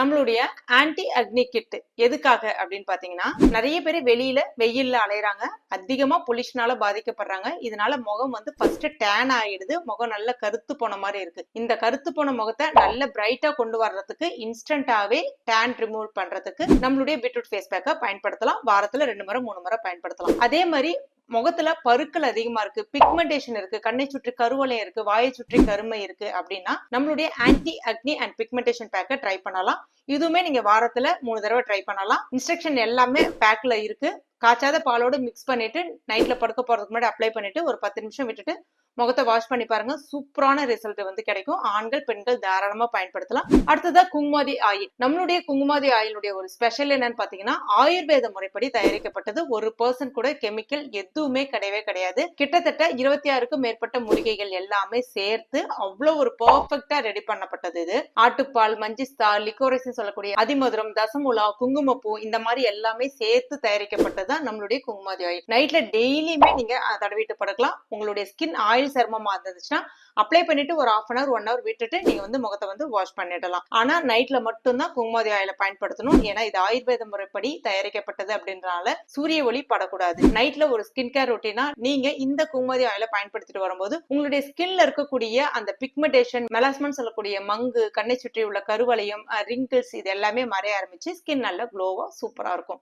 நம்மளுடைய ஆன்டி அக்னி கிட் எதுக்காக அப்படின்னு பாத்தீங்கன்னா நிறைய பேர் வெளியில வெயில்ல அலையறாங்க. அதிகமா பொல்யூஷனால பாதிக்கப்படுறாங்க. இதனால முகம் வந்து ஃபர்ஸ்ட் டேன் ஆயிடுது. முகம் நல்ல கருத்து போன மாதிரி இருக்கு. இந்த கருத்து போன முகத்தை நல்ல பிரைட்டா கொண்டு வர்றதுக்கு இன்ஸ்டன்டாவே டேன் ரிமூவ் பண்றதுக்கு நம்மளுடைய பீட்ரூட் ஃபேஸ் பேக்கை பயன்படுத்தலாம். வாரத்துல ரெண்டு முறை மூணு முறை பயன்படுத்தலாம். அதே மாதிரி முகத்துல பருக்கள் அதிகமா இருக்கு பிக்மெண்டேஷன் இருக்கு கண்ணை சுற்றி கருவளையம் இருக்கு வாயை சுற்றி கருமை இருக்கு அப்படின்னா நம்மளுடைய ஆன்டி அக்னி அண்ட் பிக்மெண்டேஷன் பேக்கை ட்ரை பண்ணலாம். இதுவுமே நீங்க வாரத்துல மூணு தடவை ட்ரை பண்ணலாம். இன்ஸ்ட்ரக்ஷன் எல்லாமே பேக்ல இருக்கு. காய்ச்சாத பாலோட மிக்ஸ் பண்ணிட்டு நைட்ல படுக்க போறதுக்கு முன்னாடி அப்ளை பண்ணிட்டு ஒரு பத்து நிமிஷம் விட்டுட்டு முகத்தை வாஷ் பண்ணி பாருங்க. சூப்பரான ரிசல்ட் வந்து கிடைக்கும். ஆண்கள் பெண்கள் தாராளமா பயன்படுத்தலாம். அடுத்ததா குங்குமாதி ஆயில். நம்மளுடைய குங்குமாதி ஆயிலுடைய ஒரு ஸ்பெஷல் என்னன்னு பாத்தீங்கன்னா ஆயுர்வேத முறைப்படி தயாரிக்கப்பட்டது. ஒரு பர்சன் கூட கெமிக்கல் எதுவுமே கிடையவே கிடையாது. கிட்டத்தட்ட இருபத்தி ஆறுக்கும் மேற்பட்ட மூலிகைகள் எல்லாமே சேர்த்து அவ்வளவு ஒரு பர்ஃபெக்டா ரெடி பண்ணப்பட்டது இது. ஆட்டுப்பால் மஞ்சிஸ்தா லிக்கோரைஸ் சொல்லக்கூடிய அதிமதுரம் தசமுலா குங்குமப்பூ இந்த மாதிரி எல்லாமே சேர்த்து தயாரிக்கப்பட்டதுதான் நம்மளுடைய குங்குமாதி ஆயில். நைட்ல டெய்லியுமே நீங்க தடவிட்டு படுக்கலாம் உங்களுடைய ஸ்கின் ஆயில் சருமமா இருந்துச்சுன்னா அப்ளை பண்ணிட்டு ஒரு half an hour one hour விட்டுட்டு நீங்க வந்து முகத்தை வந்து வாஷ் பண்ணிடலாம். ஆனா நைட்ல மட்டும்தான் குங்குமாதி ஆயில பயன்படுத்தணும். ஏன்னா இது ஆயுர்வேத முறைப்படி தயாரிக்கப்பட்டது அப்படின்றனால சூரிய ஒளி படக்கூடாது. நைட்ல ஒரு ஸ்கின் கேர் ரொட்டீனா நீங்க இந்த குங்குமதி ஆயில பயன்படுத்திட்டு வரும்போது உங்களுடைய ஸ்கின்ல இருக்கக்கூடிய அந்த பிக்மெண்டேஷன் மெலாஸ்மன் சொல்லக்கூடிய மங்கு கண்ணை சுற்றி உள்ள கருவளையம் ரிங்கிள்ஸ் இது எல்லாமே மறைய ஆரம்பிச்சு ஸ்கின் நல்ல க்ளோவா சூப்பரா இருக்கும்.